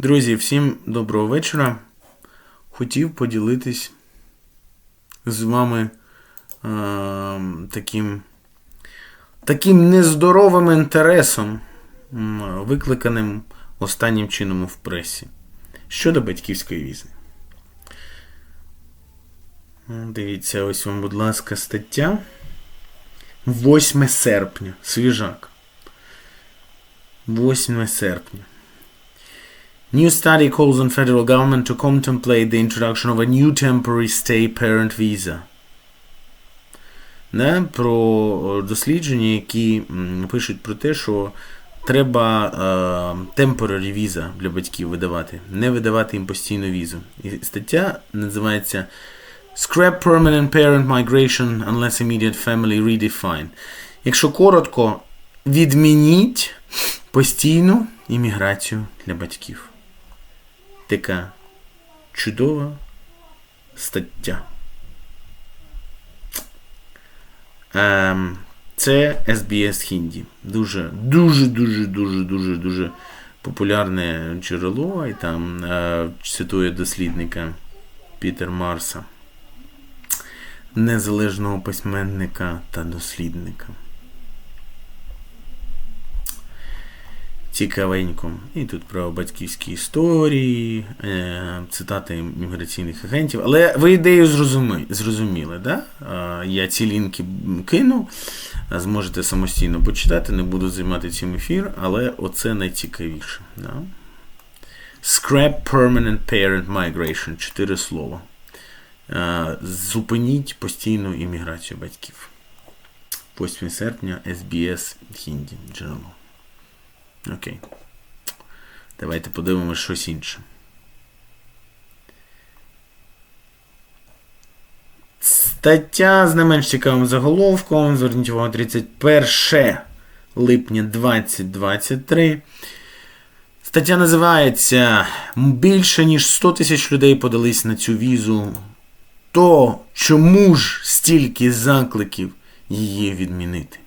Друзі, всім доброго вечора. Хотів поділитись з вами е, таким, таким нездоровим інтересом, викликаним останнім чином в пресі щодо батьківської візи. Дивіться, ось вам, будь ласка, стаття. 8 серпня. Свіжак. 8 серпня. New study calls on federal government to contemplate the introduction of a new temporary stay parent visa. Не, про дослідження, які пишуть про те, що треба е, temporary visa для батьків видавати, не видавати їм постійну візу. І стаття називається Scrap permanent parent migration unless immediate family redefined. Якщо коротко, відмініть постійну імміграцію для батьків. Така чудова стаття. Ем, це SBS Hindi. Дуже, дуже, дуже, дуже, дуже, дуже популярне джерело, і там е, цитує дослідника Пітер Марса, незалежного письменника та дослідника. Цікавенько. І тут про батьківські історії, е, цитати міграційних агентів. Але ви ідею зрозумі, зрозуміли, да? Я ці лінки кину, зможете самостійно почитати, не буду займати цим ефір, але оце найцікавіше. Да? Scrap Permanent Parent Migration. Чотири слова. Зупиніть постійну імміграцію батьків. 8 серпня SBS Hindi. Джерело. Окей. Давайте подивимось щось інше. Стаття з не менш цікавим заголовком. Зверніть увагу 31 липня 2023. Стаття називається Більше ніж 100 тисяч людей подались на цю візу. То чому ж стільки закликів її відмінити?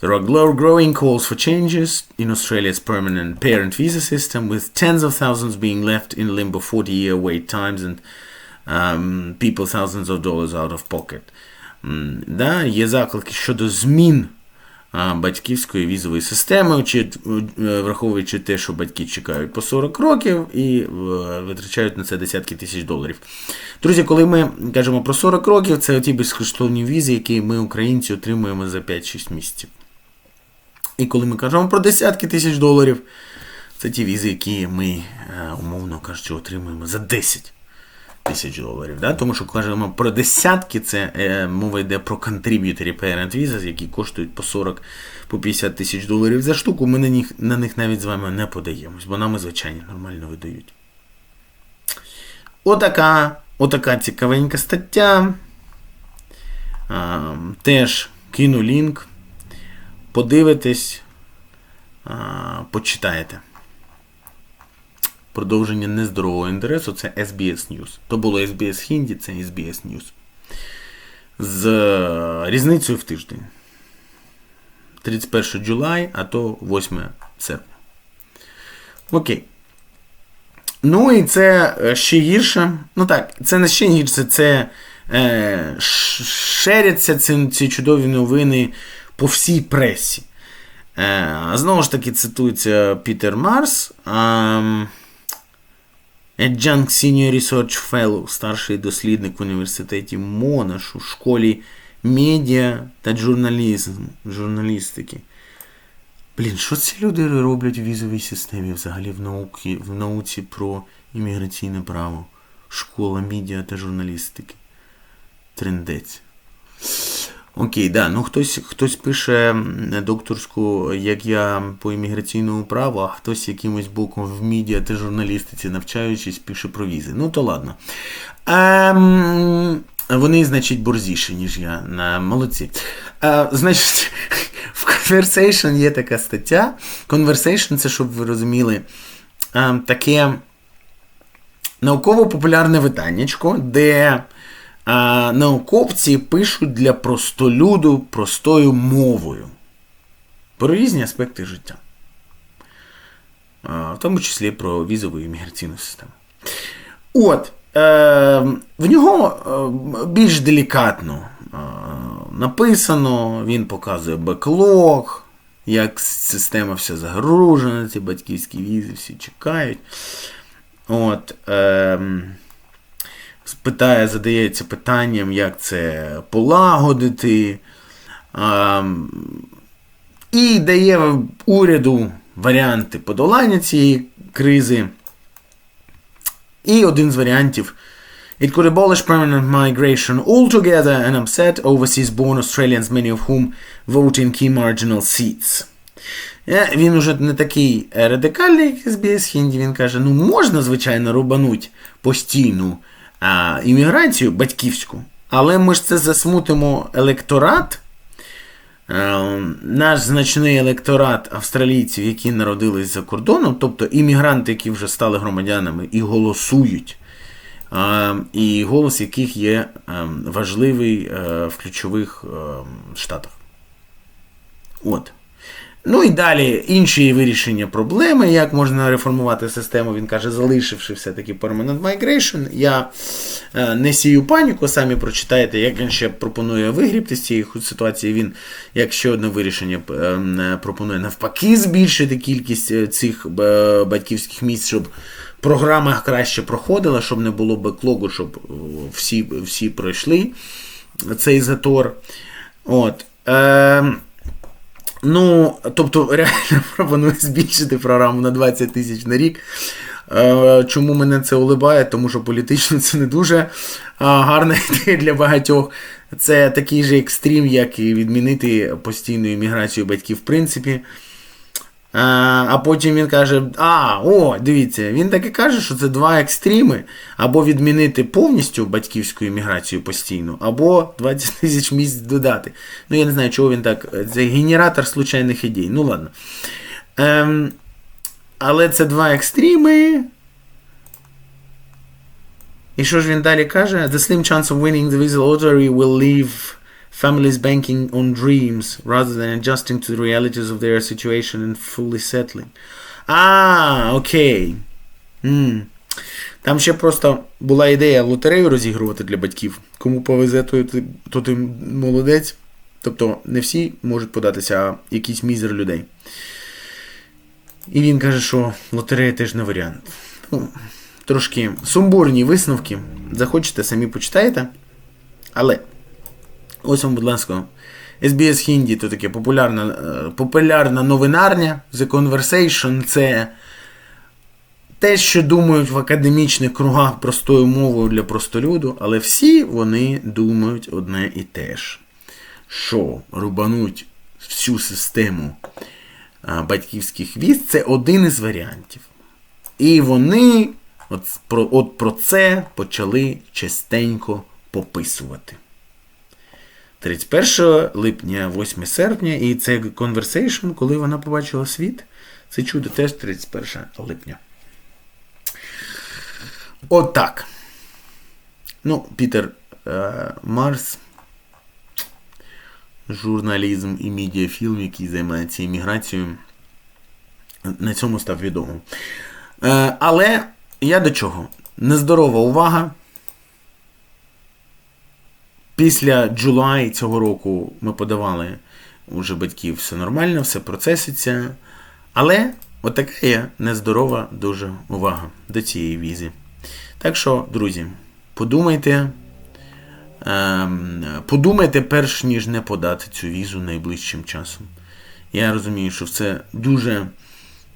There are growing calls for changes in Australia's permanent parent visa system, with tens of thousands being left in limbo 40 year wait times and um, people thousands of dollars out of pocket. М, Да, є заклики щодо змін а, батьківської візової системи, чи, е, враховуючи те, що батьки чекають по 40 років і е, витрачають на це десятки тисяч доларів. Друзі, коли ми кажемо про 40 років, це ті безкоштовні візи, які ми, українці, отримуємо за 5-6 місяців. І коли ми кажемо про десятки тисяч доларів, це ті візи, які ми, е, умовно кажучи, отримуємо за 10 тисяч доларів. Да? Тому що кажемо про десятки, це е, мова йде про contributory parent visas, які коштують по 40 по 50 тисяч доларів за штуку. Ми на них, на них навіть з вами не подаємось, бо нам звичайно нормально видають. Отака, отака цікавенька стаття. А, теж кину лінк. Подивитесь, почитаєте. Продовження нездорового інтересу це SBS News. То було SBS Hindi, це SBS News. З е, різницею в тиждень. 31 July, а то 8 серпня. Окей. Ну і це е, ще гірше. Ну так, це не ще гірше, це е, шеряться ці, ці чудові новини по всій пресі. Е, знову ж таки, цитується Пітер Марс. А, Adjunct Senior Research Fellow, старший дослідник в університеті Монаш у школі медіа та журналізм, журналістики. Блін, що ці люди роблять в візовій системі взагалі в, науці, в науці про імміграційне право? Школа медіа та журналістики. Трендець. Окей, да. Ну хтось, хтось пише докторську, як я по імміграційному праву, а хтось якимось боком в медіа та журналістиці навчаючись, пише про візи. Ну то ладно. Ем, вони, значить, борзіші, ніж я. Молодці. Е, значить, в Conversation є така стаття. Conversation, це щоб ви розуміли, е, таке науково-популярне виданнячко, де а, науковці пишуть для простолюду простою мовою про різні аспекти життя. в тому числі про візову імміграційну систему. От, е, в нього е, більш делікатно е, написано, він показує беклог, як система вся загружена, ці батьківські візи всі чекають. От, е, питає, задається питанням, як це полагодити. Е, і дає уряду варіанти подолання цієї кризи. І один з варіантів. It could abolish permanent migration altogether and upset overseas born Australians, many of whom vote in key marginal seats. Е, Він уже не такий радикальний, як СБС Хінді. Він каже: ну можна, звичайно, рубануть постійну а, імміграцію батьківську, але ми ж це засмутимо електорат. Е, наш значний електорат австралійців, які народились за кордоном, тобто іммігранти, які вже стали громадянами і голосують, е, і голос яких є е, важливий в ключових штатах. От. Ну і далі інші вирішення проблеми, як можна реформувати систему, він каже, залишивши все-таки Permanent Migration. Я е, не сію паніку, самі прочитаєте, як він ще пропонує вигрібти з цієї ситуації. Він, як ще одне вирішення, е, пропонує навпаки збільшити кількість е, цих батьківських місць, щоб програма краще проходила, щоб не було беклогу, щоб всі всі пройшли цей затор. От. Е, Ну, тобто, реально пропоную збільшити програму на 20 тисяч на рік. Е, чому мене це улибає? Тому що політично це не дуже гарна ідея для багатьох. Це такий же екстрім, як і відмінити постійну імміграцію батьків, в принципі. А потім він каже: А, о, дивіться, він так і каже, що це два екстріми. Або відмінити повністю батьківську імміграцію постійно, або 20 тисяч місць додати. Ну, я не знаю, чого він так. Це генератор случайних ідей. Ну, ладно. Ем, Але це два екстріми. І що ж він далі каже? The slim chance of winning the visa lottery will leave families banking on dreams rather than adjusting to the realities of their situation and fully settling. А, окей. М. Там ще просто була ідея лотерею розігрувати для батьків. Кому повезе, то, то ти молодець. Тобто не всі можуть податися, а якийсь мізер людей. І він каже, що лотерея теж не варіант. Ну, Трошки сумбурні висновки. Захочете, самі почитаєте. Але. Ось вам, будь ласка, SBS Hindi то таке популярна е, популярна новинарня. The Conversation це те, що думають в академічних кругах простою мовою для простолюду, але всі вони думають одне і те ж, що рубануть всю систему е, батьківських віз це один із варіантів. І вони от про, от про це почали частенько пописувати. 31 липня, 8 серпня, і це Conversation, коли вона побачила світ. Це чудо теж 31 липня. Отак. От ну, Пітер е, Марс. Журналізм і медіафільм, який займається імміграцією. На цьому став відомим. Е, але я до чого? Нездорова увага. Після July цього року ми подавали уже батьків, все нормально, все процеситься. Але отака є нездорова дуже увага до цієї візи. Так що, друзі, подумайте, ем, подумайте, перш ніж не подати цю візу найближчим часом. Я розумію, що це дуже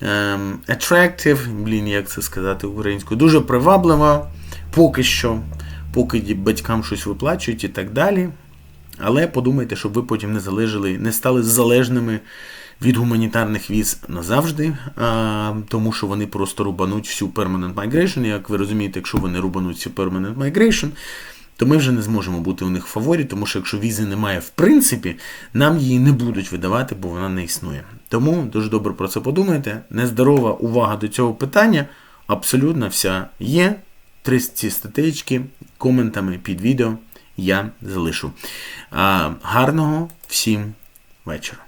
ем, attractive, блін, як це сказати українською, дуже привабливо поки що поки батькам щось виплачують і так далі. Але подумайте, щоб ви потім не залежали, не стали залежними від гуманітарних віз назавжди, а, тому що вони просто рубануть всю Permanent Migration. Як ви розумієте, якщо вони рубануть всю Permanent Migration, то ми вже не зможемо бути у них в фаворі, тому що якщо візи немає в принципі, нам її не будуть видавати, бо вона не існує. Тому дуже добре про це подумайте. Нездорова увага до цього питання абсолютно вся є. Три ці статейки коментами під відео я залишу. Гарного всім вечора.